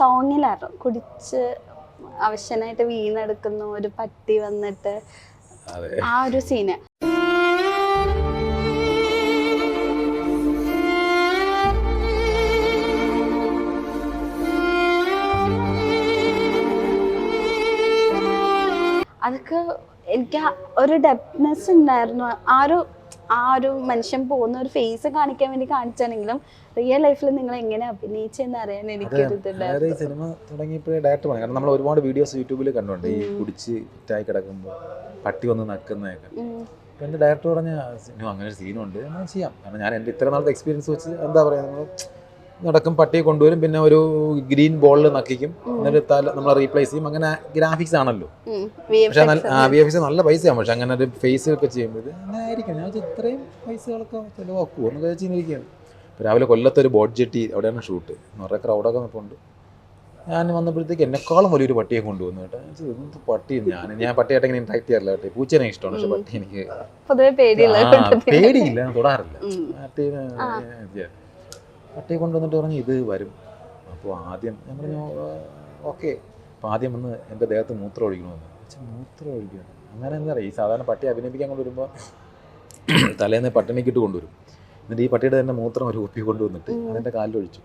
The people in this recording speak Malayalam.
സോങ്ങിലായിരുന്നു. കുടിച്ച് അവശനായിട്ട് വീണെടുക്കുന്നു ഒരു പട്ടി വന്നിട്ട് ആ ഒരു സീന്. അതൊക്കെ എനിക്ക് ഒരു ഡെപ്നെസ് ഉണ്ടായിരുന്നു. ആ ഒരു ആ ഒരു മനുഷ്യൻ പോകുന്ന ഒരു ഫേസ് കാണിക്കാൻ വേണ്ടി കാണിച്ചാണെങ്കിലും റിയൽ ലൈഫിൽ നിങ്ങൾ എങ്ങനെ അഭിനയിച്ചെന്ന് അറിയാൻ എനിക്ക് സിനിമ തുടങ്ങിയപ്പോഴേ ഡയറക്റ്റ് പറഞ്ഞു കാരണം നമ്മൾ ഒരുപാട് വീഡിയോസ് യൂട്യൂബിൽ കണ്ടുണ്ട് ഈ കുടിച്ച് ഇറ്റായി കിടക്കുമ്പോൾ പട്ടി വന്ന് നക്കുന്നതൊക്കെ. അപ്പം എന്റെ ഡയറക്ടർ പറഞ്ഞ സിനിമ അങ്ങനെ ഒരു സീനുണ്ട് ഞാൻ ചെയ്യാം. കാരണം ഞാൻ എന്റെ ഇത്ര നാളത്തെ എക്സ്പീരിയൻസ് വെച്ച് എന്താ പറയുക നമ്മൾ നടക്കും പട്ടിയെ കൊണ്ടുവരും പിന്നെ ഒരു ഗ്രീൻ ബോളിൽ നക്കിക്കും. എന്നിട്ട് തല നമ്മൾ റീപ്ലേസ് ചെയ്യും. അങ്ങനെ ഗ്രാഫിക്സ് ആണല്ലോ. പക്ഷെ നല്ല വി എഫ് എക്സ് നല്ല പൈസയാണ് പക്ഷെ അങ്ങനെ ഒരു ഫേസ് ഒക്കെ ചെയ്യുമ്പോൾ അങ്ങനെ ആയിരിക്കും. ഞാൻ ഇത്രയും പൈസകളൊക്കെ ചിലവാക്കുമോ എന്നൊക്കെ കഴിച്ചിരിക്കുകയാണ് രാവിലെ രാവിലെ കൊല്ലത്തൊരു ബോട്ട് ജെട്ടി അവിടെയാണ് ഷൂട്ട്. നിറയെ ക്രൗഡൊക്കെ നിൽപ്പുണ്ട് ഞാൻ വന്നപ്പോഴത്തേക്ക് എന്നെക്കാളും വലിയൊരു പട്ടിയെ കൊണ്ടുവന്നു കേട്ടോ. എന്ത് പട്ടി ഞാൻ ഞാൻ പട്ടിയായിട്ട് ഇങ്ങനെ ഇൻട്രാക്ട് ചെയ്യാറില്ല കേട്ടോ. പൂച്ചേനെ ഇഷ്ടമാണ്. പക്ഷെ പട്ടി എനിക്ക്. പേടിയില്ല. തൊടാറില്ല. പട്ടീനെ ഇത് പട്ടിയെ കൊണ്ടുവന്നിട്ട് പറഞ്ഞു ഇത് വരും. അപ്പോൾ ആദ്യം ഞാൻ പറഞ്ഞു ഓക്കെ. അപ്പോൾ ആദ്യം വന്ന് എന്റെ ദേഹത്ത് മൂത്രം ഒഴിക്കണമെന്ന്. പക്ഷെ മൂത്രം ഒഴിക്കണം അങ്ങനെ എന്താ പറയുക ഈ സാധാരണ പട്ടി അഭിനയിപ്പിക്കാൻ കൊണ്ടുവരുമ്പോൾ തലേന്ന് പട്ടിണിക്കിട്ട് കൊണ്ടുവരും. എന്നിട്ട് ഈ പട്ടിയുടെ തന്നെ മൂത്രം ഒരു കുപ്പി കൊണ്ടുവന്നിട്ട് അതിന്റെ കാലിൽ ഒഴിച്ചു